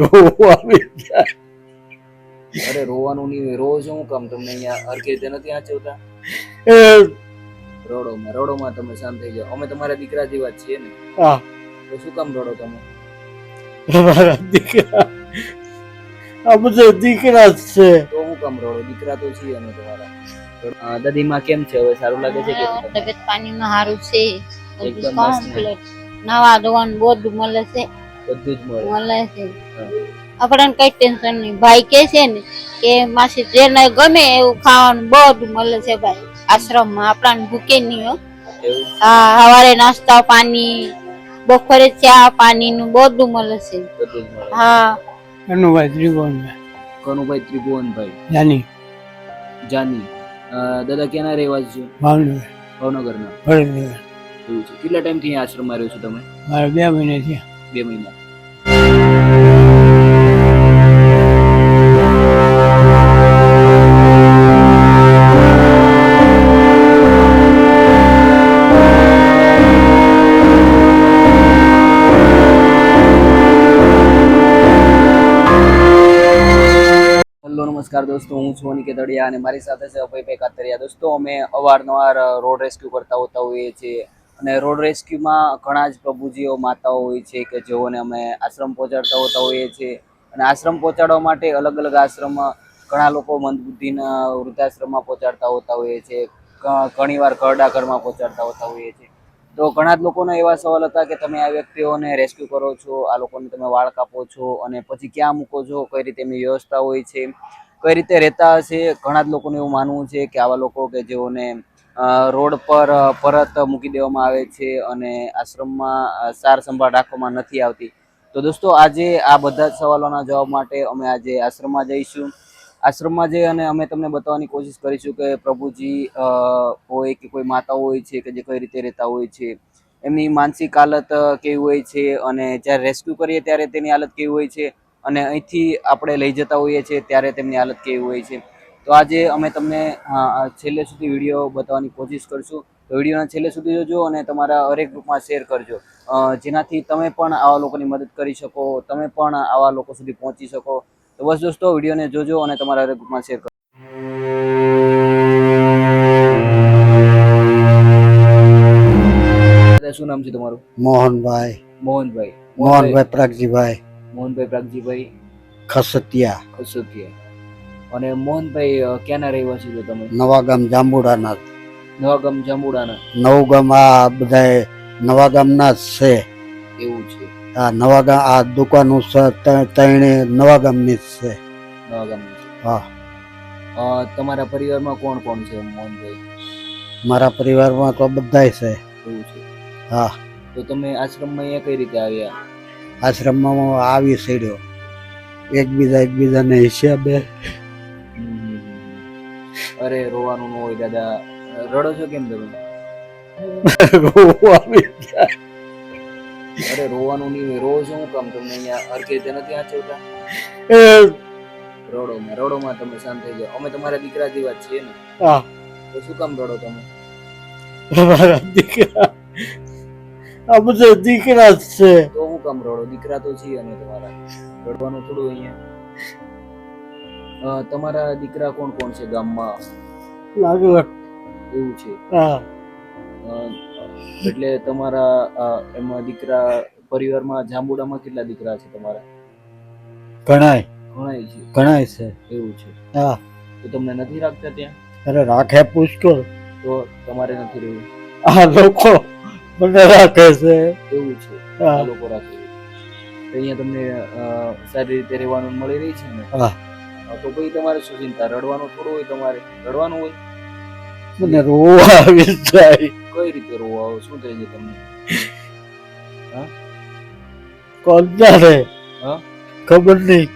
રોવું અરે રોવાનું નહીં રો છો હું કામ તમને અહીંયા હરકે તે નથી આચવતા રડોમાં રડોમાં તમે શાંત થઈ જાઓ. અમે તમારા દીકરા જેવા જ છીએ ને. હા. તો શું કામ રડો તમે? તમારા દીકરા. આ બધા દીકરા જ છે. તો હું કામ રડો? દીકરા તો છીએ અમે તમારા. દાદીમાં કેમ છે? હવે સારું લાગે છે કે તબિયત પાણીમાં સારું છે. એકદમ complete. નવા દવાન બધું મળે છે. બધું જ મળે. મળે છે આપણને કઈ ટેન્શન નહીં. ભાઈ કે છે ને કે માસી જેને ગમે એવું ખાવાનું બધું મળે છે ભાઈ. આશ્રમમાં આપણને ભૂકે નહીં હો. હા સવારે નાસ્તા પાણી બપોરે ચા પાણી નું બધું મળે છે. હા. કનુભાઈ ત્રિભુવનભાઈ. કનુભાઈ ત્રિભુવનભાઈ. જાની. જાની. દાદા ક્યાંના રહેવાસી છો? ભાવનગર. ભાવનગરના. છે. કેટલા ટાઈમથી અહીંયા આશ્રમમાં રહ્યો છો તમે? મારે બે મહિને થયા. બે મહિના. નમસ્કાર દોસ્તો, હું છું અનિકેત અડિયા અને મારી સાથે છે અભયભાઈ કાતરિયા. દોસ્તો, અમે અવારનવાર રોડ રેસ્ક્યુ કરતા હોતા હોઈએ છીએ. અને રોડ રેસ્ક્યુમાં ઘણા જ પ્રભુજીઓ, માતાઓ હોય છે કે જેઓને અમે આશ્રમ પહોંચાડતા હોતા હોઈએ છીએ. અને આશ્રમ પહોંચાડવા માટે અલગ અલગ આશ્રમમાં ઘણા લોકો મંદબુદ્ધિના વૃદ્ધાશ્રમમાં પહોંચાડતા હોતા હોઈએ છીએ. ઘણીવાર ઘરડા ઘરમાં પહોંચાડતા હોતા હોઈએ છીએ. તો ઘણા જ લોકોના એવા સવાલ હતા કે તમે આ વ્યક્તિઓને રેસ્ક્યુ કરો છો, આ લોકોને તમે વાળ કાપો છો અને પછી ક્યાં મૂકો છો, કઈ રીતે એમની વ્યવસ્થા હોય છે, કઈ રીતે રહેતા હશે? ઘણા જ લોકોનું એવું માનવું છે કે આવા લોકો કે જેઓને રોડ પર પરત મૂકી દેવામાં આવે છે અને આશ્રમમાં સાર સંભાળ રાખવામાં નથી આવતી. તો દોસ્તો, આજે આ બધા જ સવાલોના જવાબ માટે અમે આજે આશ્રમમાં જઈશું. આશ્રમમાં જઈ અને અમે તમને બતાવવાની કોશિશ કરીશું કે પ્રભુજી હોય કે કોઈ માતાઓ હોય છે કે જે કઈ રીતે રહેતા હોય છે. એમની માનસિક હાલત કેવી હોય છે અને જ્યારે રેસ્ક્યુ કરીએ ત્યારે તેની હાલત કેવી હોય છે અને અહીંથી આપણે લઈ જતા હોઈએ છીએ ત્યારે તેમની હાલત કેવી હોય છે. તો આજે અમે તમને છેલ્લે સુધી વીડિયો બતાવવાની કોશિશ કરશું. તો વિડીયોના છેલ્લે સુધી જોજો અને તમારા હરેક ગ્રુપમાં શેર કરજો. જેનાથી તમે પણ આવા લોકોની મદદ કરી શકો તમે પણ આવા લોકો સુધી પહોંચી શકો. તો બસ દોસ્તો વિડીયોને જોજો અને તમારા હરેક ગ્રુપમાં શેર કરો શું નામ છે તમારું? મોહનભાઈ. મોહનભાઈ મોહનભાઈ. પ્રાગજીભાઈ. મોહનભાઈ પ્રાગજીભાઈ. ખસતિયા. ખસોતિયા. અને મોહનભાઈ ક્યાંના રહેવાસી છો તમે? નવાગામ જાંબુડાના. નવાગામ જાંબુડાના. નવગામ આ બધા નવાગામના છે. એવું છે. આ નવાગામ આ દુકાનો ત્રણે નવાગામની જ છે. નવાગામની હા. તમારા પરિવારમાં કોણ કોણ છે મોહનભાઈ? મારા પરિવારમાં તો બધાય છે. એવું છે. હા. તો તમે આશ્રમમાં અહીંયા કઈ રીતે આવ્યા? આશ્રમમાં આવી સડ્યો એકબીજા એકબીજાને હિસાબે અરે રોવાનું ન હોય દાદા. રડો છો કેમ તમે? અરે રોવાનું નહીં રો હું કામ તમને અહીંયા હરખી રીતે નથી આચવતા રડોમાં રડોમાં તમે શાંત થઈ જાઓ. અમે તમારા દીકરા જેવા છીએ ને. હા. તો શું કામ રડો તમે? તમારા દીકરા. આ તો દીકરા જ છે. તો હું કામ રડો? દીકરા તો છીએ અમે તમારા. રડવાનું થોડું અહીંયા. તમારા દીકરા કોણ કોણ છે ગામમાં? લાગવટ એવું છે. હા. એટલે તમારા એમાં દીકરા પરિવારમાં જાંબુડામાં કેટલા દીકરા છે તમારા? ઘણાય. ઘણાય છે. ઘણાય છે. એવું છે. હા. તો તમને નથી રાખતા ત્યાં? અરે રાખે પુષ્કળ તો તમારે નથી રહેવું? આ લોકો મને રાખે છે. એવું છે. હા. આ લોકો રાખે તો અહીંયા તમને સારી રીતે રહેવાનું મળી રહી છે ને? હા. હા, તો ભાઈ તમારે શું ચિંતા? રડવાનું થોડું હોય તમારે? રડવાનું હોય? મને રોવા આવે જાય. કઈ રીતે રોવા આવે? શું થઈ છે તમને? જાણે? હા? ખબર નહીં.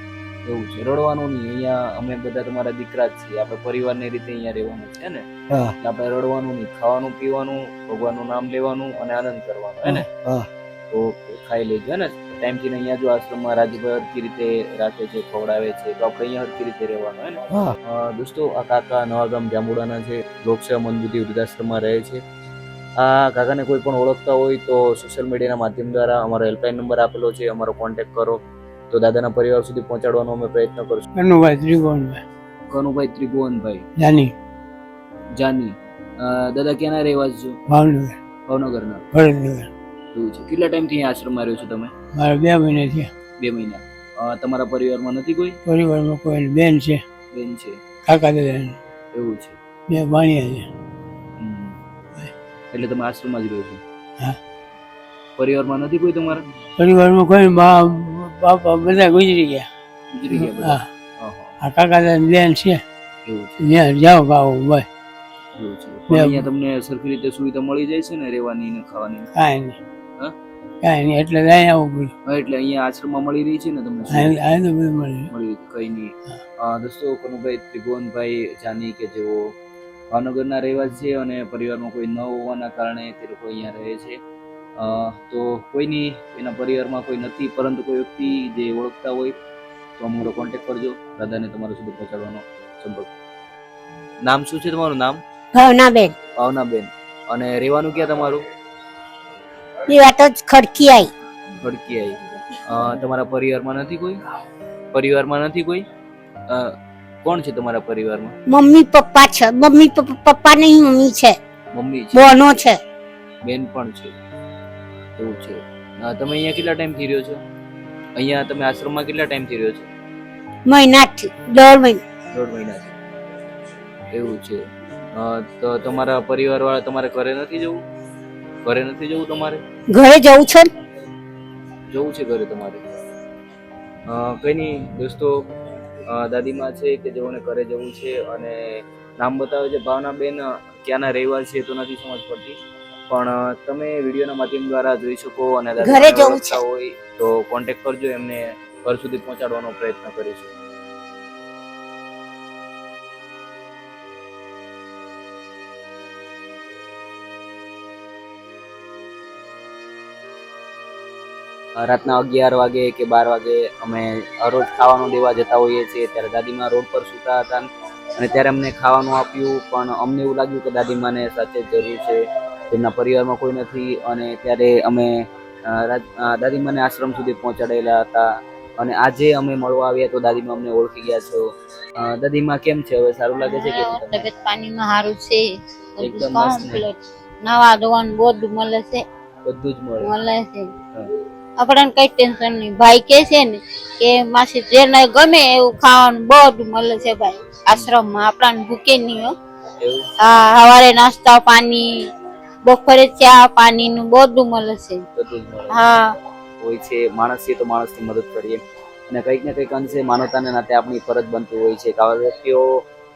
એવું છે. રડવાનું નહીં. અહીંયા અમે બધા તમારા દીકરા જ છીએ. આપણે પરિવારની રીતે અહીંયા રહેવાનું છે ને? હા. આપણે રડવાનું નહીં. ખાવાનું પીવાનું ભગવાનનું નામ લેવાનું અને આનંદ કરવાનો હે ને? તો ખાઈ લેજો હે ને? ટાઈમથી અહીંયા જો આશ્રમમાં રાજભાઈ હરખી રીતે રાખે છે ખવડાવે છે તો આપણે અહીંયા હરખી રીતે રહેવાનું હોય ને? દોસ્તો આ કાકા નવાગામ જાંબુડાના છે લોકસેવા મંદબુદ્ધિ વૃદ્ધાશ્રમમાં રહે છે. આ કાકાને કોઈ પણ ઓળખતા હોય તો સોશિયલ મીડિયાના માધ્યમ દ્વારા અમારો હેલ્પલાઇન નંબર આપેલો છે અમારો કોન્ટેક્ટ કરો. તો દાદાના પરિવાર સુધી પહોંચાડવાનો અમે પ્રયત્ન કરશું. કનુભાઈ ત્રિકોણભાઈ કનુભાઈ ત્રિભુવનભાઈ. જાની. જાની. દાદા ક્યાંના રહેવાસી છો? ભાવનગર. ભાવનગરના. એવું છે. કેટલા ટાઈમથી આશ્રમમાં રહ્યો છો તમે? મારા બે મહિના થયા. બે મહિના. તમારા પરિવારમાં નથી કોઈ? પરિવારમાં કોઈ બેન છે. બેન છે. કાકા દાદા એવું છે. બે ભાણિયા છે. એટલે તમે આશ્રમમાં જ રહ્યો છો? હા. પરિવારમાં નથી કોઈ તમારા? પરિવારમાં કોઈ બા બાપા બધા ગુજરી ગયા. ગુજરી ગયા હા. આ કાકા બેન છે. એવું છે. ત્યાં જાઓ ગાઓ ભાઈ એવું છે. અહીંયા તમને સરખી રીતે સુવિધા મળી જાય છે ને? રહેવાની ને ખાવાની? કાંઈ નહીં. હા? કાંઈ નહીં એટલે લઈ આવવું પડ્યું. એટલે અહીંયા આશ્રમમાં મળી રહી છે ને તમને આ આ તો બધું મળી મળી કઈ નહીં. અ, દોસ્તો કનુભાઈ ત્રિભુવનભાઈ જાની કે જેઓ ભાવનગરના રહેવાસી છે અને પરિવારમાં કોઈ ન હોવાના કારણે તે લોકો અહીંયા રહે છે. અ, તો કોઈની એના પરિવારમાં કોઈ નથી પરંતુ કોઈ વ્યક્તિ જે ઓળખતા હોય તો અમારો કોન્ટેક્ટ કરજો. દાદાને તમારા સુધી પહોંચાડવાનો સંપર્ક. નામ શું છે તમારું નામ? ભાવનાબેન. ભાવનાબેન. અને રહેવાનું ક્યાં તમારું? એ વાત જ ખડકી આવી ખડકી આવી તમારા પરિવારમાં નથી કોઈ? પરિવારમાં નથી કોઈ? અ, કોણ છે તમારા પરિવારમાં? મમ્મી પપ્પા છે. મમ્મી પપ્પા પપ્પા નહીં મમ્મી છે. મમ્મી છે. બોનો છે. બેન પણ છે. એવું છે. અ, તમે અહીંયા કેટલા ટાઈમથી રહ્યો છો? અહીંયા તમે આશ્રમમાં કેટલા ટાઈમથી રહ્યો છો? મહિનાથી દર મહિના. દોઢ મહિનાથી. એવું છે. અ, તો તમારા પરિવાર વાળા તમારે ઘરે નથી જવું? ઘરે નથી જવું તમારે? ઘરે જવું છે જવું છે ઘરે તમારે? કઈ નહીં દોસ્તો દાદીમાં છે કે જેઓને ઘરે જવું છે અને નામ બતાવે છે ભાવનાબેન ક્યાંના રહેવા છે તો નથી સમજ પડતી. પણ તમે વિડીયોના માધ્યમ દ્વારા જોઈ શકો અને ઘરે જવું હોય તો કોન્ટેક્ટ કરજો એમને ઘર સુધી પહોંચાડવાનો પ્રયત્ન કરીશું. રાતના અગિયાર વાગે કે બાર વાગે અમે રોજ ખાવાનું દેવા જતા હોઈએ છીએ. ત્યારે દાદીમા રોડ પર સૂતા હતા અને ત્યારે અમને ખાવાનું આપ્યું પણ અમને એવું લાગ્યું કે દાદીમાને સાચે જરૂર છે. તેમના પરિવારમાં કોઈ નથી અને ત્યારે અમે દાદીમાને આશ્રમ સુધી પહોંચાડેલા હતા અને આજે અમે મળવા આવ્યા તો દાદીમા અમને ઓળખી ગયા છો. દાદીમા કેમ છે? હવે સારું લાગે છે કે તબિયત પાણીમાં સારું છે. એકદમ. નવા ધોવાનું બધું મળે છે. બધું જ મળે. મળે છે. આપણને કઈ ટેન્શન નહીં. ભાઈ કે છે ને કે માસી જેને ગમે એવું ખાવાનું બધું મળે છે ભાઈ. આશ્રમમાં આપણાને ભૂકે નહીં હો. સવારે નાસ્તા પાણી બપોરે ચા પાણી નું બધું મળે છે. જ હા. હોય છે માણસ છે તો માણસની મદદ કરીએ. અને કંઈક ને કંઈક અંશે માનવતાને નાતે આપણી ફરજ બનતી હોય છે. આવા વ્યક્તિઓ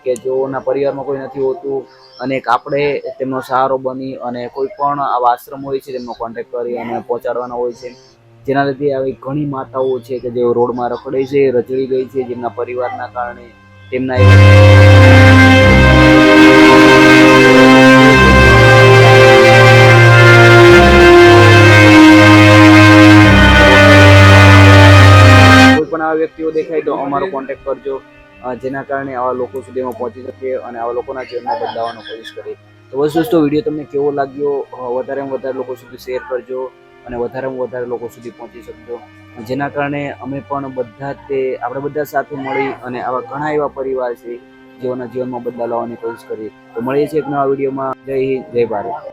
કે જેઓના પરિવારમાં કોઈ નથી હોતું અને આપણે તેમનો સહારો બની અને કોઈ પણ આવા આશ્રમ હોય છે તેમનો કોન્ટેક્ટ કરી અને પહોંચાડવાનો હોય છે. જેના લીધે આવી ઘણી માતાઓ છે કે જેઓ રોડમાં રખડે છે રચડી ગઈ છે, જેમના પરિવારના કારણે તેમના કોઈ પણ આવા વ્યક્તિઓ દેખાય તો અમારો કોન્ટેક્ટ કરજો જેના કારણે આવા લોકો સુધી અમે પહોંચી શકીએ અને આવા લોકોના જીવનમાં બદલાવાનો કોશિશ કરીએ. તો બસ દોસ્તો, વીડિયો તમને કેવો લાગ્યો? વધારે વધારે લોકો સુધી શેર કરજો. અને વધારેમાં વધારે લોકો સુધી પહોંચી શકજો. જેના કારણે અમે પણ બધા તે, આપણે બધા સાથે મળી અને આવા ઘણા એવા પરિવાર છે જેઓના જીવનમાં બદલાવ લાવવાની કોશિશ કરીએ તો મળીએ છીએ એક નવા વિડીયોમાં. જય હિન્દ, જય ભારત.